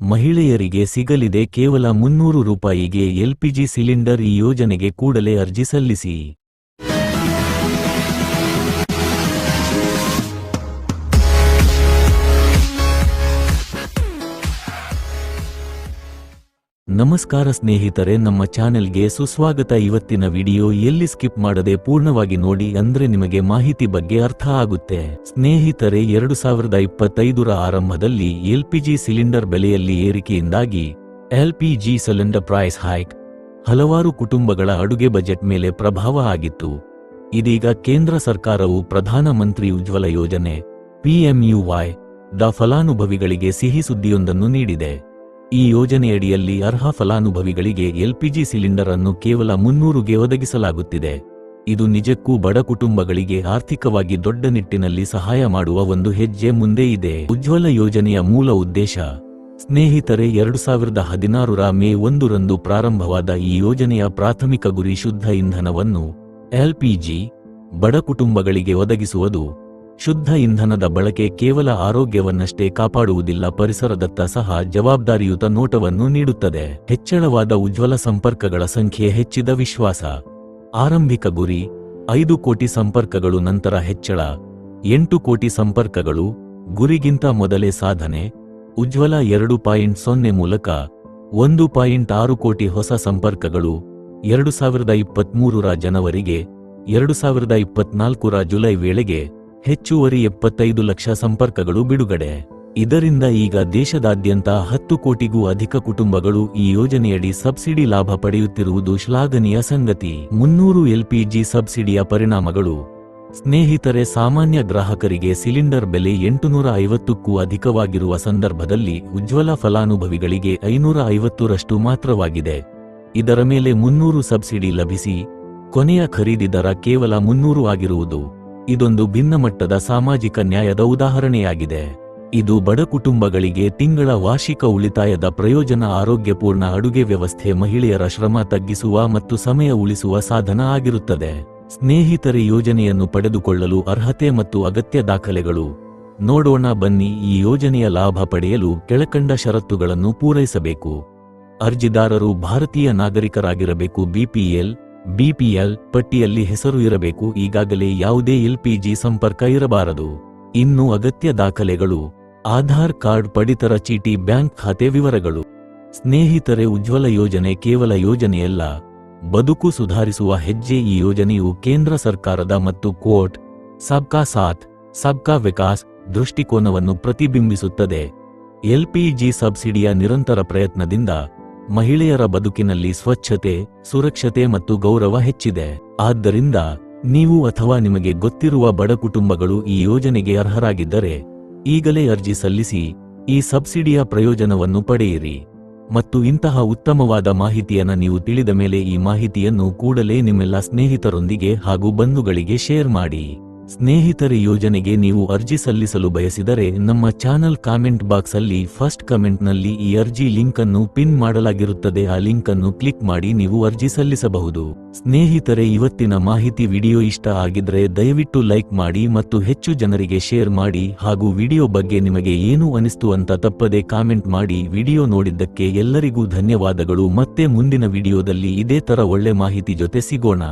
ಮಹಿಳೆಯರಿಗೆ ಸಿಗಲಿದೆ ಕೇವಲ ಮುನ್ನೂರು ರೂಪಾಯಿಗೆ ಎಲ್ಪಿಜಿ ಸಿಲಿಂಡರ್ ಈ ಯೋಜನೆಗೆ ಕೂಡಲೇ ಅರ್ಜಿ ಸಲ್ಲಿಸಿ. ನಮಸ್ಕಾರ ಸ್ನೇಹಿತರೆ, ನಮ್ಮ ಚಾನೆಲ್ಗೆ ಸುಸ್ವಾಗತ ಇವತ್ತಿನ ವಿಡಿಯೋ ಎಲ್ಲಿ ಸ್ಕಿಪ್ ಮಾಡದೆ ಪೂರ್ಣವಾಗಿ ನೋಡಿ ಅಂದ್ರೆ ನಿಮಗೆ ಮಾಹಿತಿ ಬಗ್ಗೆ ಅರ್ಥ ಆಗುತ್ತೆ. ಸ್ನೇಹಿತರೆ, ಎರಡು ಸಾವಿರದ ಇಪ್ಪತ್ತೈದರ ಆರಂಭದಲ್ಲಿ ಎಲ್ಪಿಜಿ ಸಿಲಿಂಡರ್ ಬೆಲೆಯಲ್ಲಿ ಏರಿಕೆಯಿಂದಾಗಿ ಎಲ್ಪಿಜಿ ಸಿಲಿಂಡರ್ ಪ್ರೈಸ್ ಹೈಕ್ ಹಲವಾರು ಕುಟುಂಬಗಳ ಅಡುಗೆ ಬಜೆಟ್ ಮೇಲೆ ಪ್ರಭಾವ ಆಗಿತ್ತು. ಇದೀಗ ಕೇಂದ್ರ ಸರ್ಕಾರವು ಪ್ರಧಾನಮಂತ್ರಿ ಉಜ್ವಲ ಯೋಜನೆ ಪಿಎಂಯುವೈ ದ ಫಲಾನುಭವಿಗಳಿಗೆ ಸಿಹಿ ಸುದ್ದಿಯೊಂದನ್ನು ನೀಡಿದೆ. ಈ ಯೋಜನೆಯಡಿಯಲ್ಲಿ ಅರ್ಹ ಫಲಾನುಭವಿಗಳಿಗೆ ಎಲ್ಪಿಜಿ ಸಿಲಿಂಡರ್ ಅನ್ನು ಕೇವಲ ಮುನ್ನೂರುಗೆ ಒದಗಿಸಲಾಗುತ್ತಿದೆ. ಇದು ನಿಜಕ್ಕೂ ಬಡ ಕುಟುಂಬಗಳಿಗೆ ಆರ್ಥಿಕವಾಗಿ ದೊಡ್ಡ ನಿಟ್ಟಿನಲ್ಲಿ ಸಹಾಯ ಮಾಡುವ ಒಂದು ಹೆಜ್ಜೆ ಮುಂದೆ ಇದೆ. ಉಜ್ವಲ ಯೋಜನೆಯ ಮೂಲ ಉದ್ದೇಶ, ಸ್ನೇಹಿತರೆ ಎರಡು ಸಾವಿರದ ಹದಿನಾರರ ಮೇ ಒಂದರಂದು ಪ್ರಾರಂಭವಾದ ಈ ಯೋಜನೆಯ ಪ್ರಾಥಮಿಕ ಗುರಿ ಶುದ್ಧ ಇಂಧನವನ್ನು ಎಲ್ಪಿಜಿ ಬಡ ಕುಟುಂಬಗಳಿಗೆ ಒದಗಿಸುವುದು ಶುದ್ಧ ಇಂಧನದ ಬಳಕೆ ಕೇವಲ ಆರೋಗ್ಯವನ್ನಷ್ಟೇ ಕಾಪಾಡುವುದಿಲ್ಲ, ಪರಿಸರದತ್ತ ಸಹ ಜವಾಬ್ದಾರಿಯುತ ನೋಟವನ್ನು ನೀಡುತ್ತದೆ. ಹೆಚ್ಚಳವಾದ ಉಜ್ವಲ ಸಂಪರ್ಕಗಳ ಸಂಖ್ಯೆ ಹೆಚ್ಚಿದ ವಿಶ್ವಾಸ. ಆರಂಭಿಕ ಗುರಿ, ಐದು ಕೋಟಿ ಸಂಪರ್ಕಗಳು, ನಂತರ ಹೆಚ್ಚಳ. ಎಂಟು ಕೋಟಿ ಸಂಪರ್ಕಗಳು, ಗುರಿಗಿಂತ ಮೊದಲೇ ಸಾಧನೆ. ಉಜ್ವಲ ಎರಡು ಪಾಯಿಂಟ್ ಸೊನ್ನೆ ಮೂಲಕ ಒಂದು ಪಾಯಿಂಟ್ ಆರು ಕೋಟಿ ಹೊಸ ಸಂಪರ್ಕಗಳು. ಎರಡು ಸಾವಿರದ ಇಪ್ಪತ್ಮೂರರ ಜನವರಿಗೆ, ಎರಡು ಸಾವಿರದ ಇಪ್ಪತ್ನಾಲ್ಕರ ಜುಲೈ ವೇಳೆಗೆ ಹೆಚ್ಚುವರಿ ಎಪ್ಪತ್ತೈದು ಲಕ್ಷ ಸಂಪರ್ಕಗಳು ಬಿಡುಗಡೆ. ಇದರಿಂದ ಈಗ ದೇಶದಾದ್ಯಂತ ಹತ್ತು ಕೋಟಿಗೂ ಅಧಿಕ ಕುಟುಂಬಗಳು ಈ ಯೋಜನೆಯಡಿ ಸಬ್ಸಿಡಿ ಲಾಭ ಪಡೆಯುತ್ತಿರುವುದು ಶ್ಲಾಘನೀಯ ಸಂಗತಿ. ಮುನ್ನೂರು ಎಲ್ಪಿಜಿ ಸಬ್ಸಿಡಿಯ ಪರಿಣಾಮಗಳು. ಸ್ನೇಹಿತರೆ, ಸಾಮಾನ್ಯ ಗ್ರಾಹಕರಿಗೆ ಸಿಲಿಂಡರ್ ಬೆಲೆ ಎಂಟುನೂರ ಐವತ್ತಕ್ಕೂ ಅಧಿಕವಾಗಿರುವ ಸಂದರ್ಭದಲ್ಲಿ ಉಜ್ವಲ ಫಲಾನುಭವಿಗಳಿಗೆ ಐನೂರ ಐವತ್ತರಷ್ಟು ಮಾತ್ರವಾಗಿದೆ. ಇದರ ಮೇಲೆ ಮುನ್ನೂರು ಸಬ್ಸಿಡಿ ಲಭಿಸಿ, ಕೊನೆಯ ಖರೀದಿ ದರ ಕೇವಲ ಮುನ್ನೂರು ಆಗಿರುವುದು. ಇದೊಂದು ಭಿನ್ನಮಟ್ಟದ ಸಾಮಾಜಿಕ ನ್ಯಾಯದ ಉದಾಹರಣೆಯಾಗಿದೆ. ಇದು ಬಡ ಕುಟುಂಬಗಳಿಗೆ ತಿಂಗಳ ವಾರ್ಷಿಕ ಉಳಿತಾಯದ ಪ್ರಯೋಜನ ಆರೋಗ್ಯಪೂರ್ಣ ಅಡುಗೆ ವ್ಯವಸ್ಥೆ ಮಹಿಳೆಯರ ಶ್ರಮ ತಗ್ಗಿಸುವ ಮತ್ತು ಸಮಯ ಉಳಿಸುವ ಸಾಧನ ಆಗಿರುತ್ತದೆ. ಸ್ನೇಹಿತರೆ, ಯೋಜನೆಯನ್ನು ಪಡೆದುಕೊಳ್ಳಲು ಅರ್ಹತೆ ಮತ್ತು ಅಗತ್ಯ ದಾಖಲೆಗಳು. ನೋಡೋಣ, ಬನ್ನಿ, ಈ ಯೋಜನೆಯ ಲಾಭ ಪಡೆಯಲು ಕೆಳಕಂಡ ಷರತ್ತುಗಳನ್ನು ಪೂರೈಸಬೇಕು. ಅರ್ಜಿದಾರರು ಭಾರತೀಯ ನಾಗರಿಕರಾಗಿರಬೇಕು. ಬಿಪಿಎಲ್ ಬಿಪಿಎಲ್ ಪಟ್ಟಿಯಲ್ಲಿ ಹೆಸರು ಇರಬೇಕು. ಈಗಾಗಲೇ ಯಾವುದೇ ಎಲ್ಪಿಜಿ ಸಂಪರ್ಕ ಇರಬಾರದು. ಇನ್ನು ಅಗತ್ಯ ದಾಖಲೆಗಳು, ಆಧಾರ್ ಕಾರ್ಡ್, ಪಡಿತರ ಚೀಟಿ, ಬ್ಯಾಂಕ್ ಖಾತೆ ವಿವರಗಳು. ಸ್ನೇಹಿತರೆ, ಉಜ್ವಲ ಯೋಜನೆ ಕೇವಲ ಯೋಜನೆಯಲ್ಲ. ಬದುಕು ಸುಧಾರಿಸುವ ಹೆಜ್ಜೆ ಈ ಯೋಜನೆಯು ಕೇಂದ್ರ ಸರ್ಕಾರದ ಮತ್ತು ಕೋರ್ಟ್, ಸಬ್ಕಾ ಸಾಥ್, ಸಬ್ಕಾ ವಿಕಾಸ್ ದೃಷ್ಟಿಕೋನವನ್ನು ಪ್ರತಿಬಿಂಬಿಸುತ್ತದೆ. ಎಲ್ಪಿಜಿ ಸಬ್ಸಿಡಿಯ ನಿರಂತರ ಪ್ರಯತ್ನದಿಂದ ಮಹಿಳೆಯರ ಬದುಕಿನಲ್ಲಿ ಸ್ವಚ್ಛತೆ, ಸುರಕ್ಷತೆ ಮತ್ತು ಗೌರವ ಹೆಚ್ಚಿದೆ. ಆದ್ದರಿಂದ ನೀವು ಅಥವಾ ನಿಮಗೆ ಗೊತ್ತಿರುವ ಬಡ ಕುಟುಂಬಗಳು ಈ ಯೋಜನೆಗೆ ಅರ್ಹರಾಗಿದ್ದರೆ ಈಗಲೇ ಅರ್ಜಿ ಸಲ್ಲಿಸಿ, ಈ ಸಬ್ಸಿಡಿಯ ಪ್ರಯೋಜನವನ್ನು ಪಡೆಯಿರಿ. ಮತ್ತು ಇಂತಹ ಉತ್ತಮವಾದ ಮಾಹಿತಿಯನ್ನು ನೀವು ತಿಳಿದ ಮೇಲೆ ಈ ಮಾಹಿತಿಯನ್ನು ಕೂಡಲೇ ನಿಮ್ಮೆಲ್ಲ ಸ್ನೇಹಿತರೊಂದಿಗೆ ಹಾಗೂ ಬಂಧುಗಳಿಗೆ ಶೇರ್ ಮಾಡಿ. ಸ್ನೇಹಿತರೆ, ಯೋಜನೆಗೆ ನೀವು ಅರ್ಜಿ ಸಲ್ಲಿಸಲು ಬಯಸಿದರೆ ನಮ್ಮ ಚಾನಲ್ ಕಾಮೆಂಟ್ ಬಾಕ್ಸ್ ಅಲ್ಲಿ ಫಸ್ಟ್ ಕಮೆಂಟ್ನಲ್ಲಿ ಈ ಅರ್ಜಿ ಲಿಂಕ್ ಅನ್ನು ಪಿನ್ ಮಾಡಲಾಗಿರುತ್ತದೆ. ಆ ಲಿಂಕ್ ಅನ್ನು ಕ್ಲಿಕ್ ಮಾಡಿ ನೀವು ಅರ್ಜಿ ಸಲ್ಲಿಸಬಹುದು. ಸ್ನೇಹಿತರೆ, ಇವತ್ತಿನ ಮಾಹಿತಿ ವಿಡಿಯೋ ಇಷ್ಟ ಆಗಿದ್ರೆ ದಯವಿಟ್ಟು ಲೈಕ್ ಮಾಡಿ ಮತ್ತು ಹೆಚ್ಚು ಜನರಿಗೆ ಶೇರ್ ಮಾಡಿ ಹಾಗೂ ವಿಡಿಯೋ ಬಗ್ಗೆ ನಿಮಗೆ ಏನು ಅನಿಸ್ತು ಅಂತ ತಪ್ಪದೆ ಕಾಮೆಂಟ್ ಮಾಡಿ ವಿಡಿಯೋ ನೋಡಿದ್ದಕ್ಕೆ ಎಲ್ಲರಿಗೂ ಧನ್ಯವಾದಗಳು. ಮತ್ತೆ ಮುಂದಿನ ವಿಡಿಯೋದಲ್ಲಿ ಇದೇ ತರ ಒಳ್ಳೆ ಮಾಹಿತಿ ಜೊತೆ ಸಿಗೋಣ.